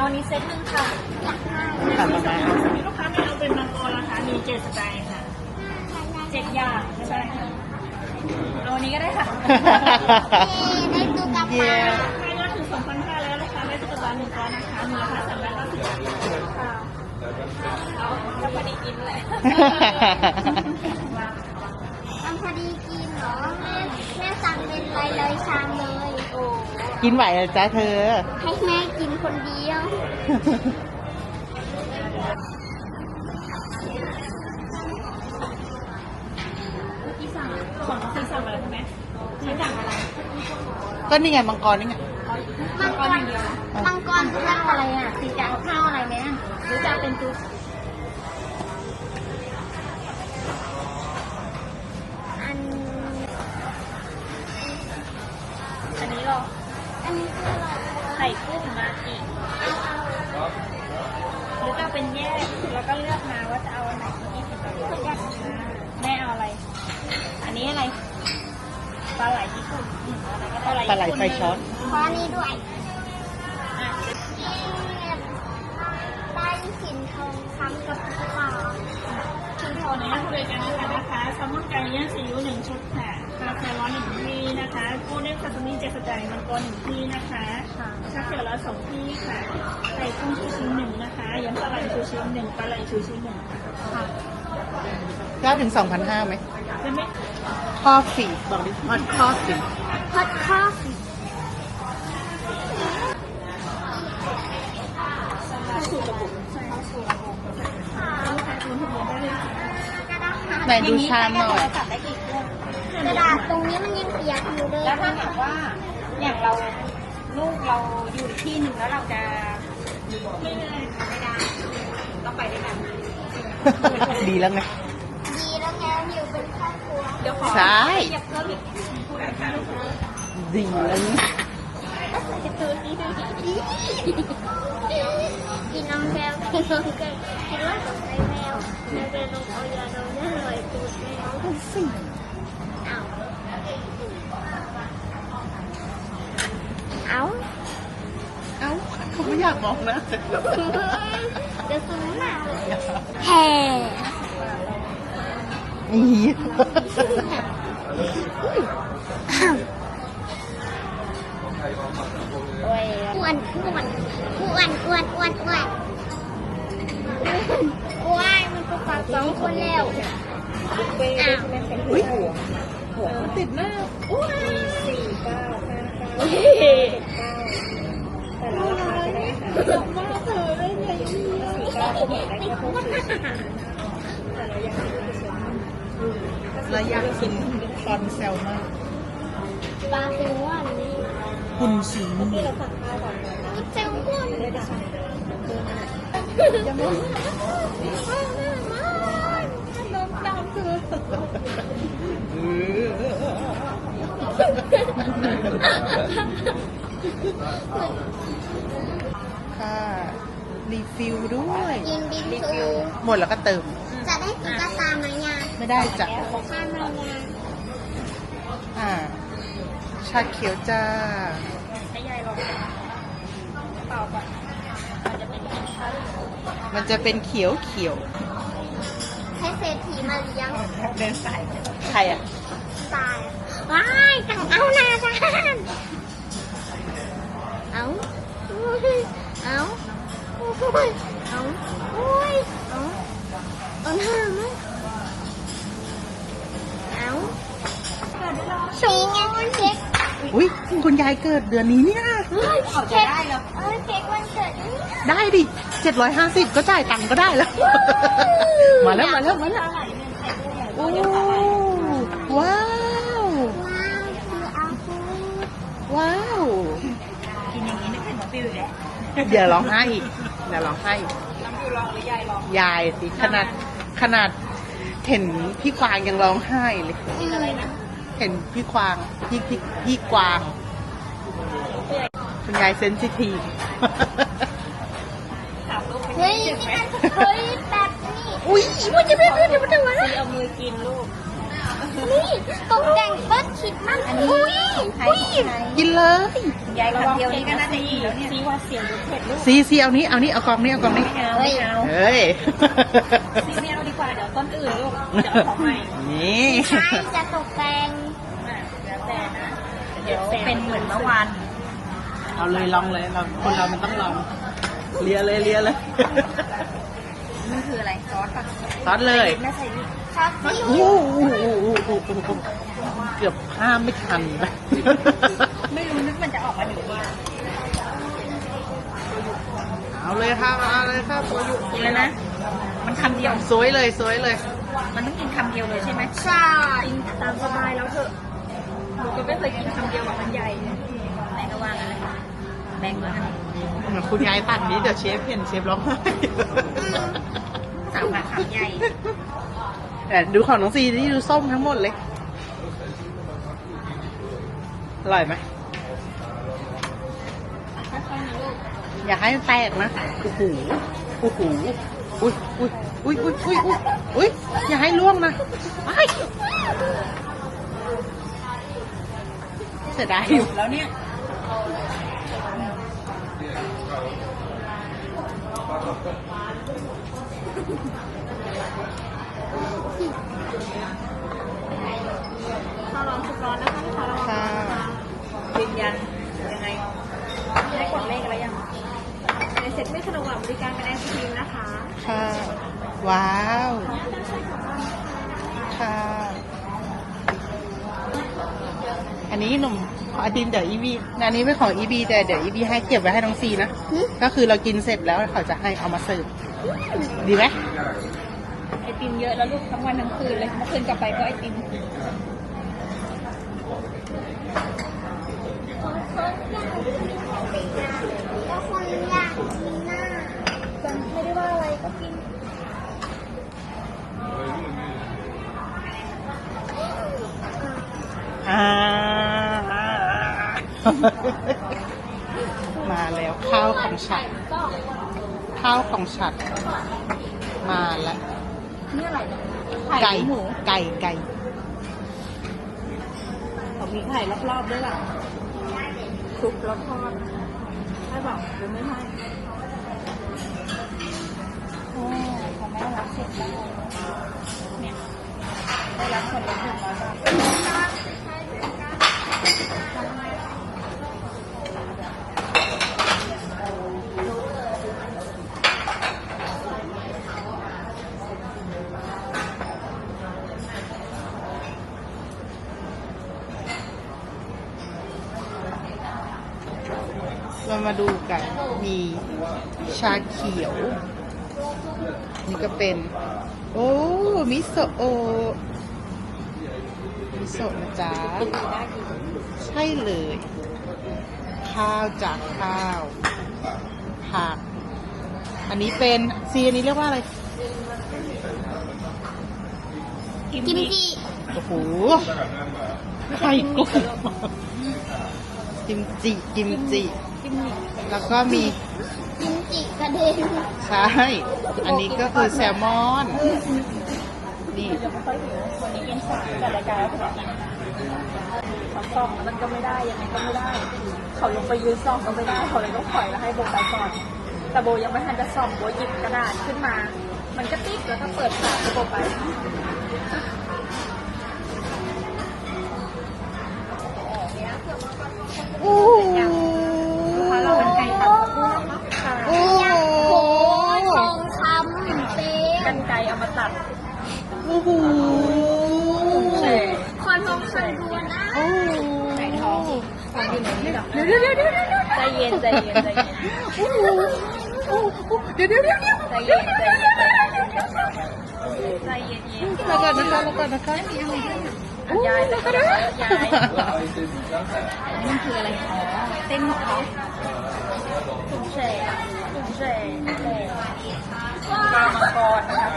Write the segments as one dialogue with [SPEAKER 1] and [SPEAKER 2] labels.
[SPEAKER 1] เอาอันนี้เซตหนึ่งค่ะ
[SPEAKER 2] ค่ะมามา
[SPEAKER 1] มีลูกค้าไม่เอาเป็นมังกรนะคะมีเจ็ดสไตล์ค่ะ เจ็ดอย่างใช่ค่ะเอาอันนี้ก็ได้ค่ะ
[SPEAKER 3] ได้ตุ๊กตา
[SPEAKER 2] เย้
[SPEAKER 1] ใครมาถึงสองพันห้าแล้วนะคะได้ตุ๊กตาหนึ่งก้อนนะคะมูลค่าสามร้อยเก้าสิบบาทค่ะเอาจะพอดีกินเลย
[SPEAKER 3] ทำพอดีกินเหรอแม่แม่สั่งเป็นลายเลยชามเลย
[SPEAKER 1] โอ้
[SPEAKER 2] กินไหวเหรอจ้าเธอ
[SPEAKER 3] ให้แม่กินคนเดียว
[SPEAKER 1] ที่สั่งของน้องซีสั่งอะไรใช่ไหมใช้สั่งอะไร
[SPEAKER 2] ก็นี่ไงมังกรนี่ไง
[SPEAKER 3] มังกรมังกรข้าวอะไรอะสีจานข้าวอะไรไหมอะ
[SPEAKER 1] หรือจะเป็นจุ๊
[SPEAKER 3] อัน
[SPEAKER 1] นี้อะ
[SPEAKER 3] ไร
[SPEAKER 1] ปลาไหลญี่ปุ่นอืมเอาอะไรก็ปลาไหล
[SPEAKER 2] ปลาไหล
[SPEAKER 1] ญี่ปุ่น
[SPEAKER 2] ไฟช้อน
[SPEAKER 3] ขออันนี้ด้วย
[SPEAKER 1] อะ
[SPEAKER 3] ได้สินทองคำกับปลา
[SPEAKER 1] คุณโทรในบริการนะคะนะคะแซลมอนไก่ย่างซีอิ๊วหนึ่งชุดค่ะกาแฟร้อนหนึ่งที่นะคะกุ้งเด้งซาซิมิเจสไตล์มังกรหนึ่งที่นะคะชาเขียวร้อยสองที่ค่ะไข่กุ้งชูชีหนึ่งนะคะยำปลาไหลชูชีหนึ่งปลาไหลชูชีหนึ่งค่ะ
[SPEAKER 2] เก้าถึงสองพันห้าไหม
[SPEAKER 1] จะไม่
[SPEAKER 2] ข้อสี่บอกดิฮอตข้อสี่
[SPEAKER 3] ฮอตคอฟฟี่
[SPEAKER 1] เข้าสู่ระบบใช่เข้าสู่ระบบลูกค้าคุณทุกคนได้เลยค่ะ
[SPEAKER 3] กระดาษ
[SPEAKER 2] ไหนดูชามหน่อย
[SPEAKER 1] จับได้กี่เครื่อง
[SPEAKER 3] กระดาษตรงนี้มันยังเปียกอยู่เลย
[SPEAKER 1] แล้วถ้าหากว่าอย่างเราลูกเราอยู่อีกที่หนึ่งแล้วเราจะไม่ได้ไม่ได้ต้องไปด้วยกัน
[SPEAKER 2] ดีแล้วไง
[SPEAKER 3] ดีแล้วไงอยู่เป็นครอบครัว
[SPEAKER 1] เดี๋ยวขอ
[SPEAKER 2] ใช่
[SPEAKER 1] อยากเพิ่มอีกผู้ใดคะลูกค้า
[SPEAKER 2] ดีแล้วนี่
[SPEAKER 1] จะตื่นดีดีดี
[SPEAKER 3] กินน้องแมวกินน้องแมวกินว่าสงสัยแมวแมวเป็นนมเอายาดมได้เลยตูดแมว
[SPEAKER 2] ดูสิ
[SPEAKER 3] เอาเอา
[SPEAKER 2] เอ้าเขาไม่อยากบอกนะ
[SPEAKER 3] จะซื้อหนาแฮ่
[SPEAKER 2] นี่
[SPEAKER 3] อ้วนอ้วนอ้วนอ้วนอ้วนอ้วนอ้วนมันก็ปากสองคนแล้วอ้าว
[SPEAKER 2] อุ้ยหัวมันติดหน้า
[SPEAKER 1] สี่เก้าห้าเก้า แค่พวกสี่แต่เราอยากได้เป็นส่วน
[SPEAKER 2] แล้วอยากกินตอนแซลมอน
[SPEAKER 3] ปลาเป็นว่านี่
[SPEAKER 2] คุณสี
[SPEAKER 1] ที่เราสั่งข้าก่อน
[SPEAKER 3] มันเจ้าอ้วน
[SPEAKER 1] เลยจะสั่ง
[SPEAKER 3] จะมึงนมตามคือ
[SPEAKER 2] ค่ะ รีฟิลด้วย
[SPEAKER 3] ยินบินซู
[SPEAKER 2] หมดแล้วก็เติม
[SPEAKER 3] จะได้ตุ๊กตาไหมยา
[SPEAKER 2] ไม่ได้จ้ะ
[SPEAKER 3] ข้ามายา
[SPEAKER 2] อ่า ชาเขียวจ้า
[SPEAKER 1] ให้ยายลองเปล่าก่อนมันจะเป็นกินข้าว
[SPEAKER 2] มันจะเป็นเขียวเขียว
[SPEAKER 3] ให้เศรษฐีมาเลี้ยง
[SPEAKER 1] เดินสาย
[SPEAKER 2] ใครอะ
[SPEAKER 3] ตายว้ายตังเอานา โอ้ยเอาโอ้ยเอาเอาหน้ามั้งเอาสีไงเค้ก
[SPEAKER 2] อุ้ยคุณยายเกิดเดือนนี้เนี่ย
[SPEAKER 3] เฮ้ยเค้กเอ้ยเค้กวันเกิด
[SPEAKER 2] ได้ดิเจ็ดร้อยห้าสิบก็จ่ายตังค์ก็ได้แล้ว มาแล้วมาแล้วมาแล้วโอ้ว้าว
[SPEAKER 3] ว้าว
[SPEAKER 2] ว้าว
[SPEAKER 1] กินอย่างนี้นึกถึงน้องฟิวแหละ
[SPEAKER 2] เดี๋ยวร้องไห้อีก เดี๋ยวร้องไห้อีก
[SPEAKER 1] น้องฟิวลองหรือยายลอง
[SPEAKER 2] ยายสิขนาดขนาดเห็นพี่กวางยังร้องไห้เลย
[SPEAKER 1] อะไรนะ
[SPEAKER 2] เห็นพี่กวางพี่พี่พี่กวาง คุณยายเซนซิทีฟ
[SPEAKER 1] ถามลูก
[SPEAKER 3] เฮ้ยนี่มันเฮ้ย แบบนี้
[SPEAKER 2] อุ้ยมันจะไม่ได้เดี๋ยวมันจะมา
[SPEAKER 1] ซีเอามือกินลูก
[SPEAKER 3] เนี่ตกแต่งต้นคริดมันอันนี้อุ้ยอุ้ย
[SPEAKER 2] กินเลย
[SPEAKER 4] ยายคำเดียวนี้ก็น่าจะอิ่มแล้วเนี่ย
[SPEAKER 1] ซีว่าเสียงหรือเผ็ดลูก
[SPEAKER 2] ซีซีเอานี้เอานี้เอากล่องนี้เอากล่องนี้
[SPEAKER 4] ไม่เอาไม่เอา
[SPEAKER 2] เฮ้ย
[SPEAKER 1] ซีไม่เอาดีกว่าเดี๋ยวต้นอื่นลูกเดี๋ยวเอาของใหม่
[SPEAKER 2] นี่
[SPEAKER 3] ใช่จะตกแต่ง
[SPEAKER 1] อะแล้วแต่นะ
[SPEAKER 4] เดี๋ยวเป็นเหมือนเมื่อวาน
[SPEAKER 2] เอาเลยลองเลยเราคนเรามันต้องลองเลียเลยเลียเลย
[SPEAKER 4] มันคืออะไรซอสปะ
[SPEAKER 2] ซอสเลย
[SPEAKER 4] แม่ใส่นี่
[SPEAKER 3] ชอบซี
[SPEAKER 2] โอ้
[SPEAKER 3] อิ๊ว
[SPEAKER 2] โหเกือบห้ามไม่ทันไป
[SPEAKER 4] ไม่รู้นึกมันจะออกมาหนึ่งนี้
[SPEAKER 2] เอาเลยครับเอาเลยครับตัวอยู่
[SPEAKER 4] กินแล้วนะ มันคำเดียว
[SPEAKER 2] สวยเลยสวยเลย
[SPEAKER 4] มันต้องกินคำเดียวเลยใช่ไหม
[SPEAKER 3] ใช่
[SPEAKER 1] กินตามสบายแล้วเถอะหนูก็ไม่เคยกินคำเดียวแบบมันใหญ่
[SPEAKER 4] ไหนก็ว่างั้นเลยแบ่งแล้วกัน
[SPEAKER 2] คุณยายตัดนี้เดี๋ยวเชฟเห็นเชฟร้องไห้
[SPEAKER 4] สาวมาคำใหญ่
[SPEAKER 2] แต่ ดูของน้องซีที่ดูส้มทั้งหมดเลย อร่อยไหม อย่าให้มันแตกนะโอ้โหโอ้โหอุ้ยอุ้ยอุ้ยอุ้ยอุ้ยอุ้ยอุ้ยอย่าให้ล่วงนะไอ้เสียดายอยู่
[SPEAKER 4] แล้วเนี่ย
[SPEAKER 1] ข้าวร้อนสุกร้อนนะคะลูกค้าระวัง
[SPEAKER 2] ค่ะ
[SPEAKER 4] ยืนยันยังไง
[SPEAKER 1] ได้กดเลขอะไรยังในเซ็ตไม่สะดวกบริการเป็นไอศครีมนะคะ
[SPEAKER 2] ค่ะ ว้าว ค่ะ อันนี้หนุ่มขอไอติมเดี๋ยวอีบีอันนี้ไม่ของอีบีแต่เดี๋ยวอีบีให้เก็บไว้ให้น้องซีนะ ก็คือเรากินเสร็จแล้วเขาจะให้เอามาเสิร์ฟ ดีไหม
[SPEAKER 1] ไอติมเยอะแล้วลูกทั้งวันทั้งคืนเลยเมื่อคืนกลับไปก็ไอติม
[SPEAKER 3] ก็คนอยากกินน่ะ
[SPEAKER 1] จันไม่ได้ว่าอะไรก็กิน
[SPEAKER 2] อ่ามาแล้วข้าวของฉันข้าวของฉันมาแล้ว
[SPEAKER 4] นี่อะไร
[SPEAKER 2] ไก่ไก่ไก่
[SPEAKER 1] เขามีไข่รอบๆด้วยล่ะคลุกแล้วทอดให้บอกหรือไม่ให้โอ้ของแม่รับเสร็จแล้วเนี่ยได้รับคนละหนึ่งร้อยบาท
[SPEAKER 2] มาดูกัน มีชาเขียว นี่ก็เป็น โอ้มิโซะโอมิโซะนะจ๊ะใช่เลย ข้าวจากข้าวผักอันนี้เป็นซีอันนี้เรียกว่าอะไร
[SPEAKER 3] กิมจิ
[SPEAKER 2] โอ้โหไข่กุ้งกิมจิกิมจิ แล้วก็มี
[SPEAKER 3] กิมจิกระเด็น
[SPEAKER 2] ใช่ อันนี้ก็คือแซลมอน นี่
[SPEAKER 1] เดี๋ยวไม่ค่อยหิววันนี้กินสามแต่รายการแล้วถึงกินสองซองมันก็ไม่ได้ยังไงก็ไม่ได้ เขาลงไปยืนซองก็ไม่ได้เขาเลยต้องปล่อยแล้วให้โบไปก่อน แต่โบยังไม่ทันจะส่องโบหยิบกระดาษขึ้นมา มันก็ติ๊กแล้วก็เปิดฝาให้โบไป
[SPEAKER 2] โอ้โห
[SPEAKER 1] ถ้าเราเป็นไก่ตัดคู่นะคะ
[SPEAKER 2] โอ้โห
[SPEAKER 3] โอ้ทองคำเป็น
[SPEAKER 1] กันไก่เอามาตัด
[SPEAKER 2] โอ้โห
[SPEAKER 1] เฉย
[SPEAKER 3] ขอทองคำดูนะ
[SPEAKER 2] โอ้โห
[SPEAKER 1] ไก่ทองของอยู่ไหนนี่หรอเดี๋ยวเดี๋ยวเดี๋ยวใจเย็นใจเย็นใจเย็น
[SPEAKER 2] โอ้โหโอ้โหเดี๋ยวเดี๋ยวเดี๋ยวเดี๋ยว
[SPEAKER 1] ใจเย็นใจเย็นใจเย็นใจเย็น
[SPEAKER 2] แล้วก่อนนะคะแล้วก่อนนะคะ
[SPEAKER 1] ยายเลยก็ได้ยาย
[SPEAKER 4] นี่คืออะไรอ๋อเต้นของเขา
[SPEAKER 1] ถุงเฉยถุงเฉยปลามังกรนะคะ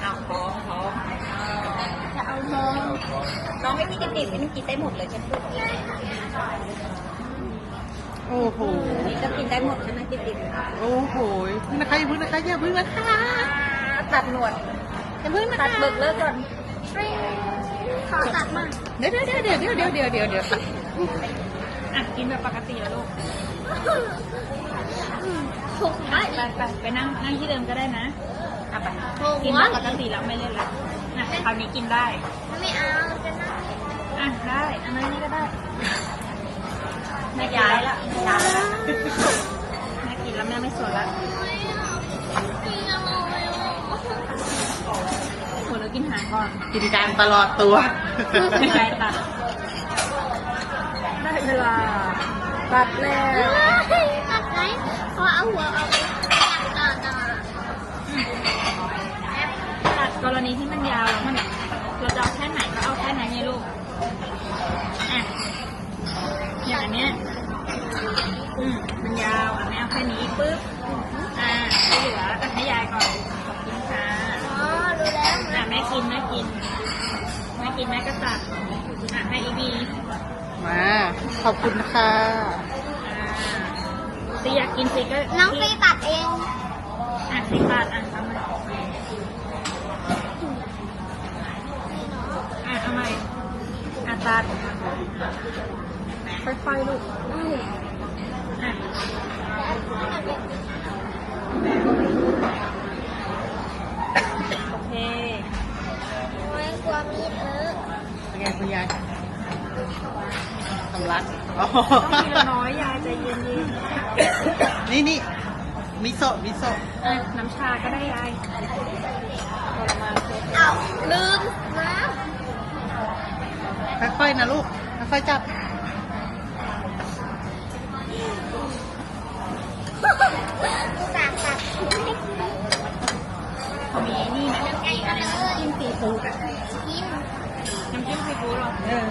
[SPEAKER 4] เอาของของ
[SPEAKER 3] จะเอาทอง
[SPEAKER 4] น้ องไม่มีกระติบนี่มันกินได้หมดเลยใช่ไหม
[SPEAKER 2] โอ้โห
[SPEAKER 4] นี่ก็กินได้หมดใช่ไหมกระติบ
[SPEAKER 2] โอ้โหพึ่งนะคะอย่าพึ่งนะคะอย่าพึ่งนะคะ
[SPEAKER 4] ตัดหนวด
[SPEAKER 3] อย่าพิ่งนะคะ
[SPEAKER 4] ตัดเบิกเลิกก่อน
[SPEAKER 3] ขอตัดมา
[SPEAKER 2] เดี๋ยวเดี๋ยวเดี๋ยวเดี๋ยวเดี๋ยวเดี๋ยวเดี๋ยวเดี๋ยว
[SPEAKER 1] อะกินแบบปกติแล้วลูก
[SPEAKER 3] ถูกไหม
[SPEAKER 1] ไปไปไปนั่งนั่งที่เดิมก็ได้นะอะไป
[SPEAKER 3] ก
[SPEAKER 1] กินแบบปกติแล้วไม่เล่นละอะคราวนี้กินได้
[SPEAKER 3] ไม่เอา
[SPEAKER 1] อะได้อันนั้นนี่ก็ได้แม่ย้ายละแม่ย้ายละแม่กินแล้วแม่ไม่สนละ
[SPEAKER 3] กินอะไรอะ
[SPEAKER 1] โหเรากินหางก่อน
[SPEAKER 2] กินการตลอดตัว
[SPEAKER 1] ไม่ย้ายตัด
[SPEAKER 4] ได้เวลาตัดแล้ว
[SPEAKER 3] ตัดไหนพอเอาหัวเอาตัดตัด
[SPEAKER 1] ตัดกรณีที่มันยาวแล้วมันเราจะเอาแค่ไหนก็เอาแค่นั้นไงลูกอะอย่างอันเนี้ยอืมมันยาวอะแม่เอาแค่นี้ปุ๊บอ่าที่เหลือตัดให้ยายก่อนขอบคุณค่ะ
[SPEAKER 3] อ๋อรู้แล้ว
[SPEAKER 1] อะแม่กินแม่กินแม่กินแม่ก็ตัดอะให้อีบี
[SPEAKER 2] มา ขอบ คุณค่ะ
[SPEAKER 1] อ่าซีอยากกินซีก็
[SPEAKER 3] น้องฟีตัดเอง
[SPEAKER 1] อะซีตัดอะทำมาอะเอาใหม่อะตัด
[SPEAKER 4] ค่อยๆลูก
[SPEAKER 1] อะโอเค
[SPEAKER 3] ไม่กลัวมีดเออ
[SPEAKER 2] เป็นไงคุณยาย สำลักอ๋อ
[SPEAKER 1] ต้องทีละน้อยยายใจเย็น
[SPEAKER 2] นี่นี่มิโซะมิโซะ
[SPEAKER 1] ๆอะน้ำชาก็ได้ยาย
[SPEAKER 3] เอาลืมน้
[SPEAKER 2] ค่อยๆนะลูกค่อยๆจับำ
[SPEAKER 3] ตัดตัด
[SPEAKER 1] มีนี่ไหมไอ้อะไรนะจิ้มซีฟู้ดอะ
[SPEAKER 3] กิน
[SPEAKER 1] น้ำจิ้มซีฟู้ดเหรอ
[SPEAKER 2] เออ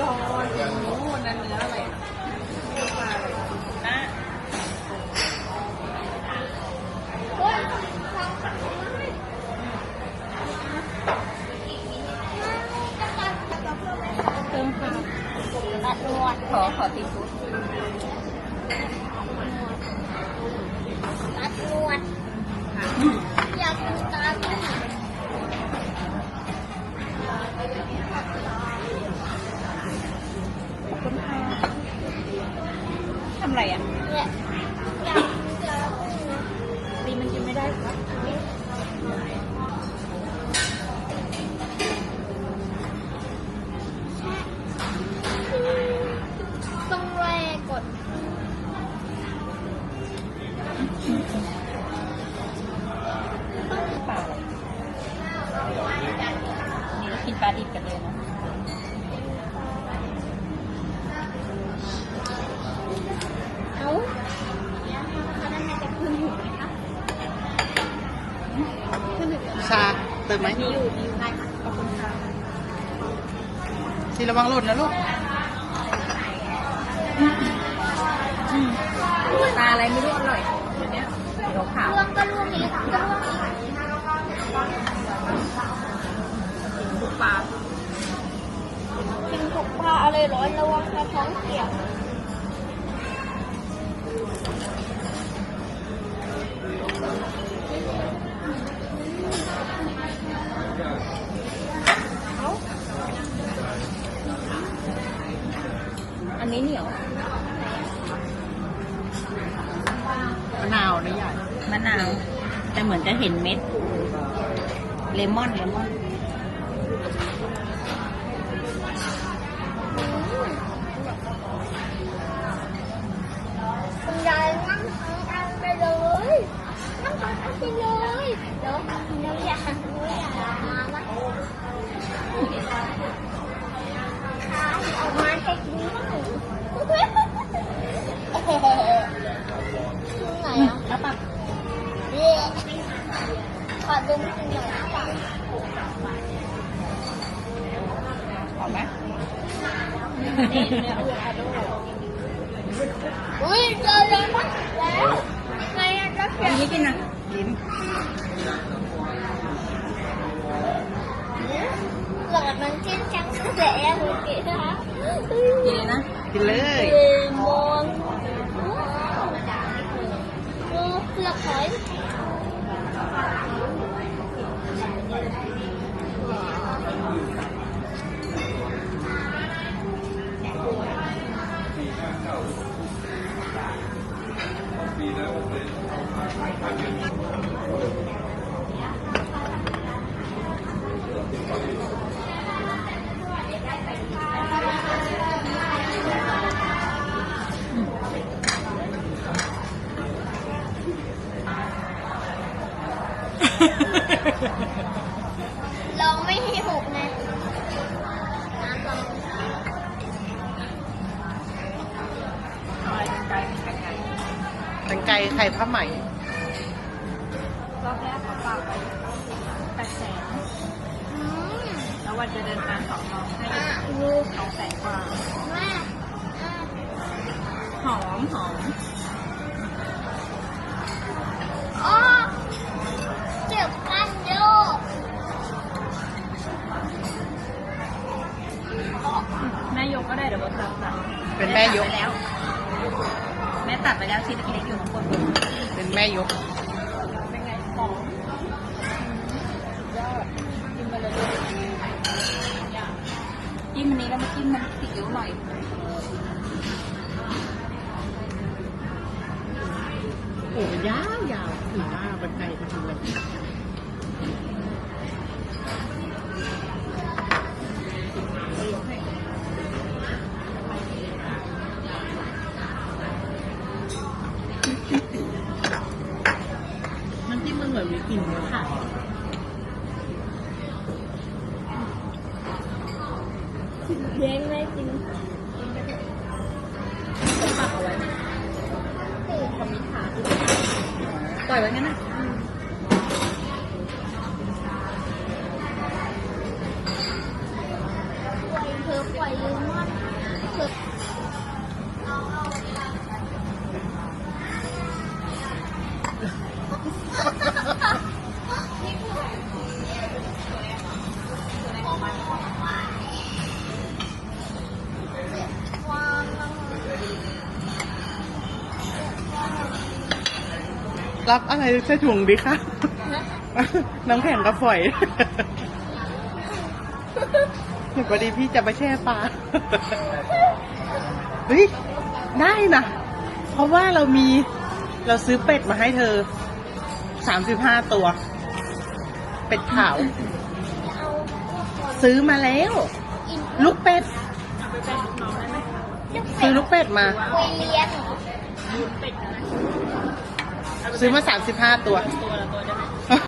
[SPEAKER 1] รอโอ้โหนั่นเนื้ออะไรนะ เติมค่ะ
[SPEAKER 3] ตัดหนวด
[SPEAKER 4] ขอขอตีฟุต
[SPEAKER 3] ตัดหนวด อยากกินตา
[SPEAKER 4] ปลานี่เรากินปลาดิบกันเลยนะ
[SPEAKER 3] เอ้าอันาะขึ้นอยู่ไหมคะขึ้นอยู่
[SPEAKER 2] ชาเติมไหม
[SPEAKER 1] มีอยู่มีอยู่ได้ค่ะขอบคุณค่ะ
[SPEAKER 2] ทีระวังหล่นนะลูก
[SPEAKER 4] ปลาอะไรไม่รู้อร่อยเดี๋ยวนี้เดี๋ยวขาว
[SPEAKER 3] ร่วงก็ร่วงนี้ก็ร่วง
[SPEAKER 4] ลูกปลา
[SPEAKER 3] กิน ถูกปลาอะไรร้อนระวังกระท้องเสีย
[SPEAKER 4] อันนี้เหนียว
[SPEAKER 2] มะนาวนะยาย
[SPEAKER 4] มะนาว แต่เหมือนจะเห็นเม็ด เลมอนเลมอน cái nào điểm là mình chiến
[SPEAKER 3] trắng lệ một cái đó gì nè gì lấy mòn là khỏi Thank you. จะ
[SPEAKER 1] เดิ
[SPEAKER 3] น
[SPEAKER 1] ทางสองรอบให้
[SPEAKER 3] อะ
[SPEAKER 1] อีก
[SPEAKER 3] ลูก
[SPEAKER 1] สองแสนกว่า
[SPEAKER 3] แม่อะ
[SPEAKER 1] หอมหอม
[SPEAKER 3] อ๋อเจ็บกันโยก
[SPEAKER 1] แม่ยกก็ได้เดี๋ยวโบตัดตัด
[SPEAKER 2] เป็นแม่ยก
[SPEAKER 4] ตัดไปแล้วแม่ตัดไปแล้วชิ้นเล็กๆอยู่ข้างบน
[SPEAKER 2] เป็นแม่ยก
[SPEAKER 1] เป็นไงหอมยอดกินไปเลย
[SPEAKER 4] จิ้มอันนี้แล้วมาจิ้มมันำซีอิ๊วหน่อย
[SPEAKER 2] โอ้ยาวยาวถึงมากเป็นไก่จริงเลยมันที่มันเหมือนมีกลิ่นเนื้อค่ะ
[SPEAKER 3] เลี้ยงไม่จริง
[SPEAKER 4] ปล่อยไว้งั้นนะ
[SPEAKER 3] ปล่อยเธอปล่อยลืมว่าเธอ
[SPEAKER 2] รับอะไรใส่ถุงดีคะน้ำแข็งกับฝอยเดี๋ยวพอดีพี่จะไปแช่ปลาเฮ้ยได้นะเพราะว่าเรามีเราซื้อเป็ดมาให้เธอสามสิบห้าตัว เป็ดขาว ซื้อมาแล้ว ลูกเป็ด ซื้อลูกเป็ดมา
[SPEAKER 3] ไปเลี้ยง
[SPEAKER 1] เป็ด
[SPEAKER 2] ซื้อมาสามสิบห้าตัว
[SPEAKER 1] ตัวละตัวได้ไหม